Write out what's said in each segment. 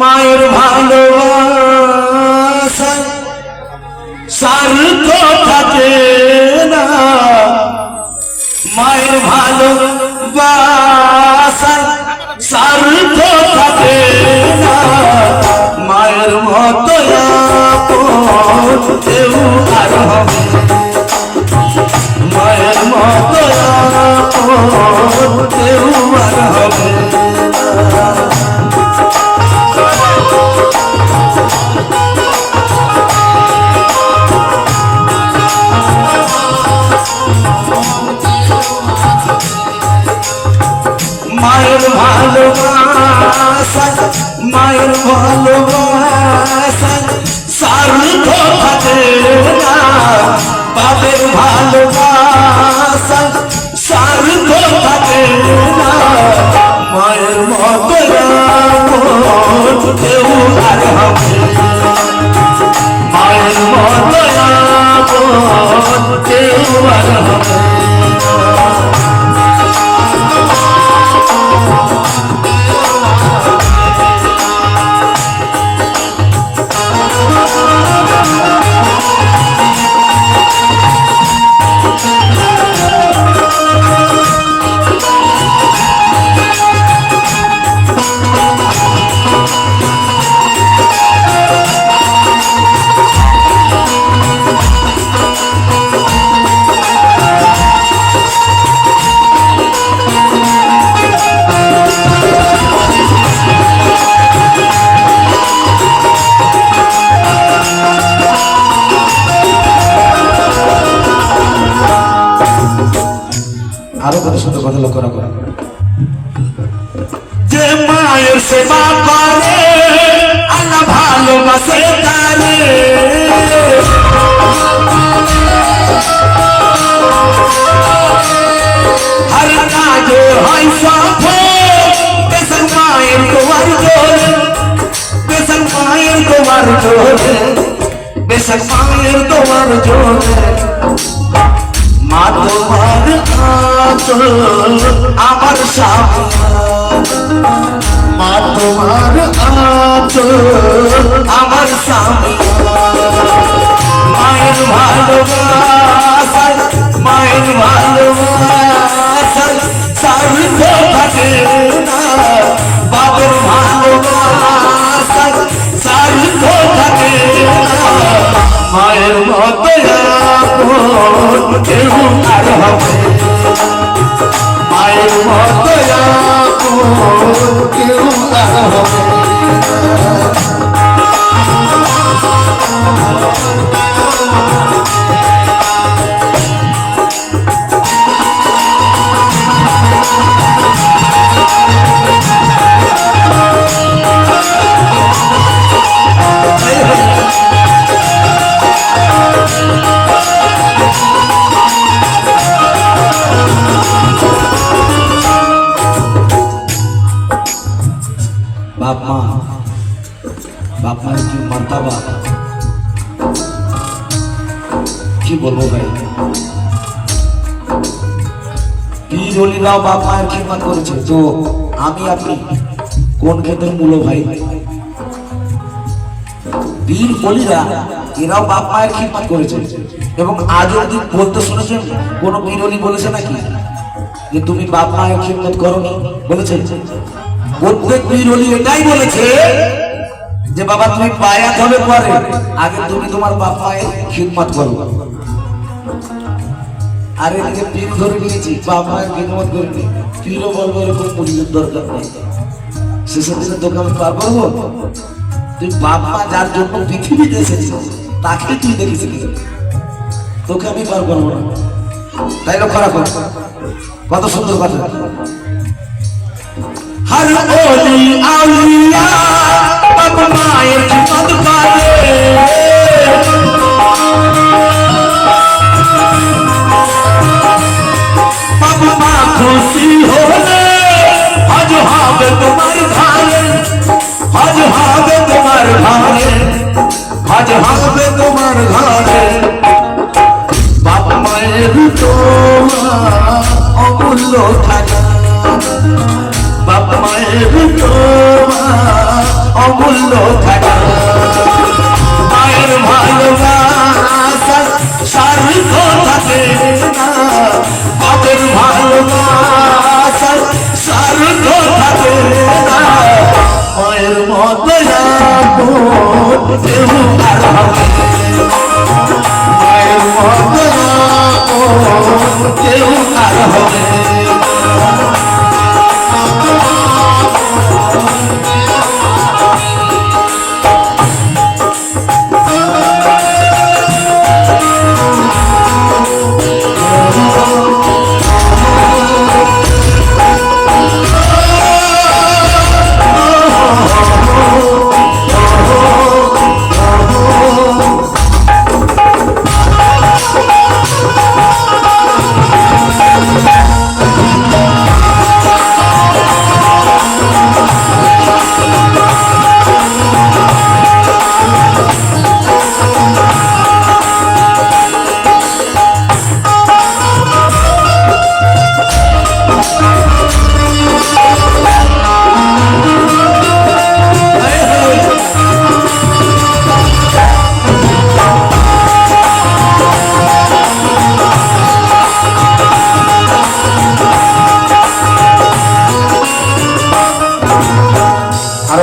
মায়ের ভালোবাসা স্বার্থ থাকে না। মায়ের ভালোবাসা স্বার্থ থাকে না। মায়ের মতো কেউ আর হবে আপন কেউ আর হবে। মায়ের মতো কেউ আর হবে মায়ের তোমার জোরে। মা তোমার আচল, আমার সামনে। মা তোমার আচল, আমার সামনে। মায়ের ভালোবাসা মায়ের মতো কেউ আর হবে। মায়ের মতো কেউ আর হবে না। বাপ এবং আজ অব্দি বলতে শুনেছেন, কোন বীর অলি বলেছে নাকি? যে তুমি বাপ মায়ের খিদমত করনি, বলেছে। প্রত্যেক বীর অলি এটাই বলেছে যে, বাবা, তুমি পায়াত হবে পরে, আগে তুমি তোমার বাপ মায়ের খিদমত করো। আরে এদিকে প্রেম ধরে নিয়েছি বাবা মায়ের গিনমত করে নিয়ে। কিলো বলব এরকম মূল্যের দরকার নেই। শেষের দিনে দোকান আমি পার করব তুই বাবা যার জন্য পৃথিবীতে এসেছিস, তাকে তুই দেখেছিস তোকে আমি পার করব না। তাই লোক লক্ষ্য রাখো কত সুন্দর কথা। হর ওলি আউলিয়া বাবা মায়ের কত পারে হবে তোমার ঘরে আজ হবে তোমার ঘরে বাপ মায়ের তোমার অমূল্য থাকা। বাপ মায়ের তোমার অমূল্য থাকা। কেউ আর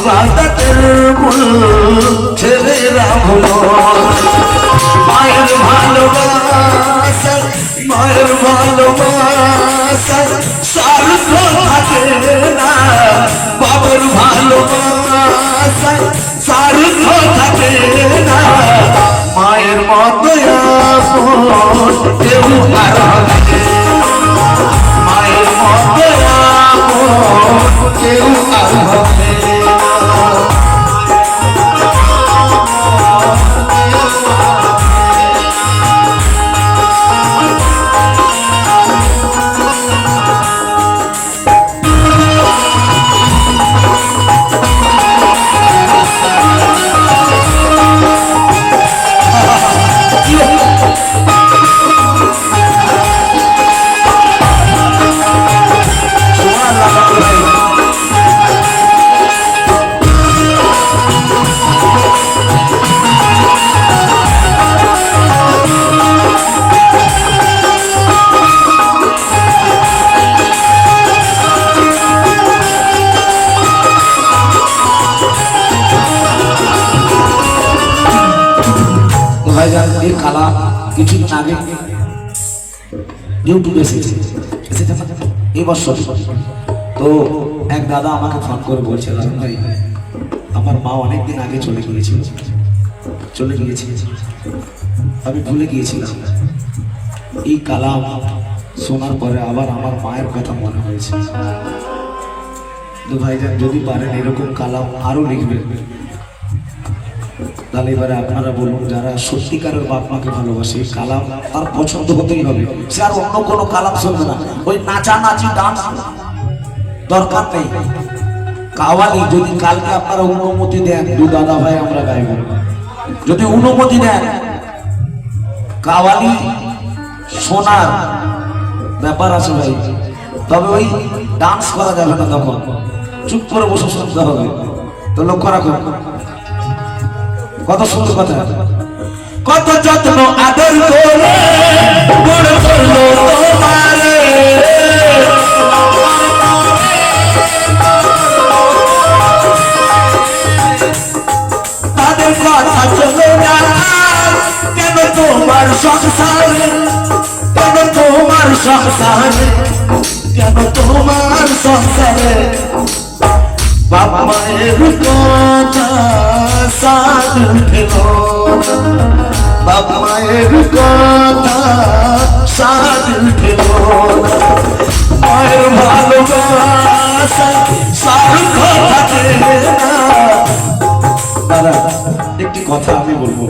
ইবাদতের মূল ছেলেরা হলো মায়ের ভালোবাসা মায়ের ভালোবাসা স্বার্থ থাকে না। বাবার ভালোবাসা স্বার্থ থাকে না। মায়ের মতো কেউ আর মায়ের মতো কেউ আর এসেছে। এসেছে না? এই বছর। তো এক দাদা আমাকে ফোন করে বলছে, লালন ভাই, আমার মা অনেকদিন আগে চলে গিয়েছিল। চলে গিয়েছে। আমি ভুলে গিয়েছিলাম। এই কালাম শোনার পরে আবার আমার মায়ের কথা মনে হয়েছে। তো ভাইজান, যদি পারেন এরকম কালাম আরও লিখবেন। তাহলে এবারে আপনারা বলুন, যারা সত্যিকারের বাপ মাকে ভালোবাসে, কালাম তার পছন্দ হতেই হবে। সে আর অন্য কোনো কালাম শুনবে না। ওই নাচা নাচি ডান্স দরকার নেই। কাওয়ালি, যদি কালকে আপনারা অনুমতি দেন, দু দাদা ভাই আমরা গাইব। যদি অনুমতি দেন, কাওয়ালি শোনার ব্যাপার আছে ভাই। তবে ওই ডান্স করা যাবে না তখন। চুপ করে বসে শুনতে হবে। তো লক্ষ্য রাখুন। কত সুন্দর কথা। কত যত্ন আদর করে বড় করল তাদের কথা কেন তোমার সংসারে? কেন তোমার সংসারে? বাবা মায়ের কথা সাথ ফেলো বাবা মায়ের কথা সাথ ফেলো মায়ের ভালোবাসা স্বার্থ থাকে দাদা, একটি কথা আমি বলব।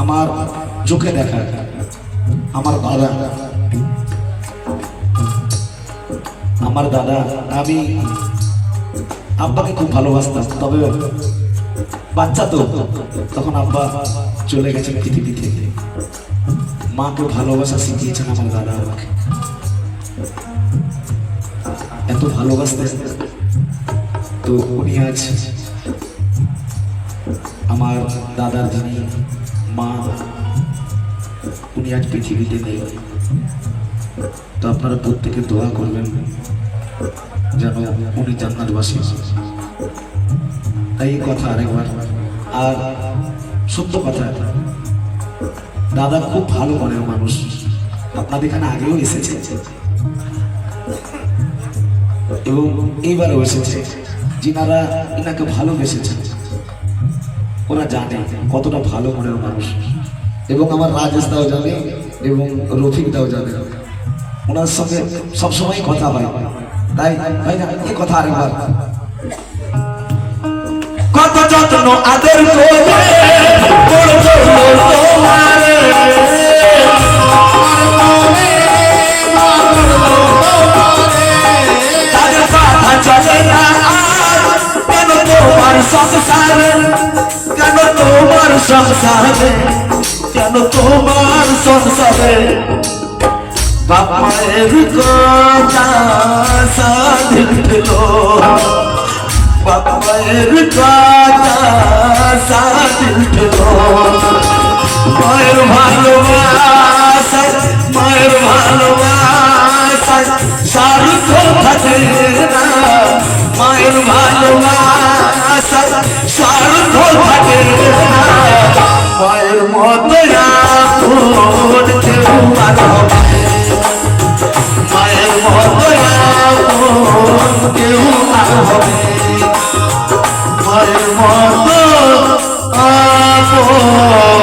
আমার চোখে দেখা, আমার দাদা। আমার দাদা, আমি আব্বাকে খুব ভালোবাসতাম, তবে বাচ্চা তো, তখন আব্বা চলে গেছেন পৃথিবী থেকে। মাকে ভালোবাসা শিখিয়েছেন আমার দাদা আমাকে। এত ভালোবাসতে তো উনি আজ আমার দাদার যিনি মা, উনি আজ পৃথিবীতে নেই। তো আপনারা প্রত্যেকে দোয়া করবেন। যেন উনি জান্নাতবাসী এই কথা আরেকবার। আর সত্য কথা, দাদা খুব ভালো মনের মানুষ। আপনাদের এখানে আগেও এসেছে। এবং এইবারও এসেছে। যিনারা এনাকে ভালোবেসেছেন, ওরা জানে কতটা ভালো মনের মানুষ। এবং আমার রাজেশ দাও জানে এবং রফিক দাও জানে। ওনার সঙ্গে সবসময় কথা হয়। তাই এই কথা আরেকবার কত যত্ন আদর করে চলে না কেন তোমার সংসারে কেন তোমার সংসারে, কেন তোমার সংসারে? মায়ের কথা দিলো বাবার কথা দিলো মায়ের ভালোবাসা মায়ের ভালোবাসা সার্থ থাকে না। মায়ের ভালোবাসা সার্থ থাকে না। মায়ের মতো আর হবে মায়ের মতো কেউ আর হবে মায়ের মতো আপন